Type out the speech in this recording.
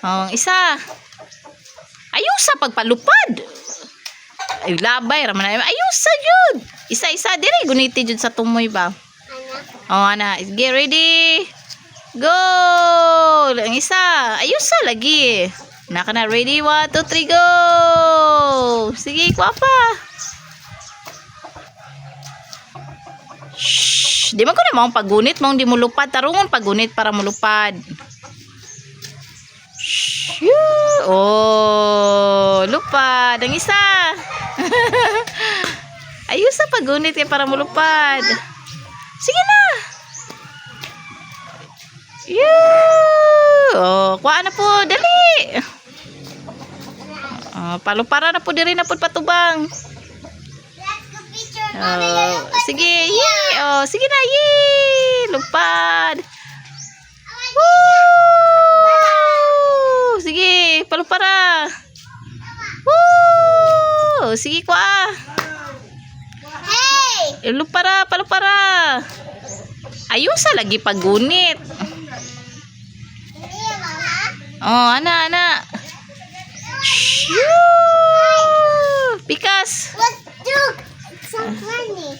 Oh, isa. Ayusa pagpalupad. Ay labay raman na. Ayusa jud. Isa-isa diri guniti jud sa tumoy ba. Oh, ana, get ready. Go! Ang isa. Ayusa lagi. Naka na ready. One, two, three, go! Sige, kuha pa. Shh! Di man ko na maong pagunit. Maong di mo lupad. Tarungon pagunit para mulupad. Shh! Yoo! Oh! Lupad. Ang isa. Ayusa pagunit kay para mulupad. Sige na. Yoo! Oh, kuha na po. Dali. Oh, palupara na po diri na po patubang. Oh, sige, yay! Oh, sige na, yay! Lupad! Sige ko ah. Hey! Eh, lupara, palupara. Ayun sa lagi pagunit. Oh, ana, ana. Shoo! Pikas. What's so funny?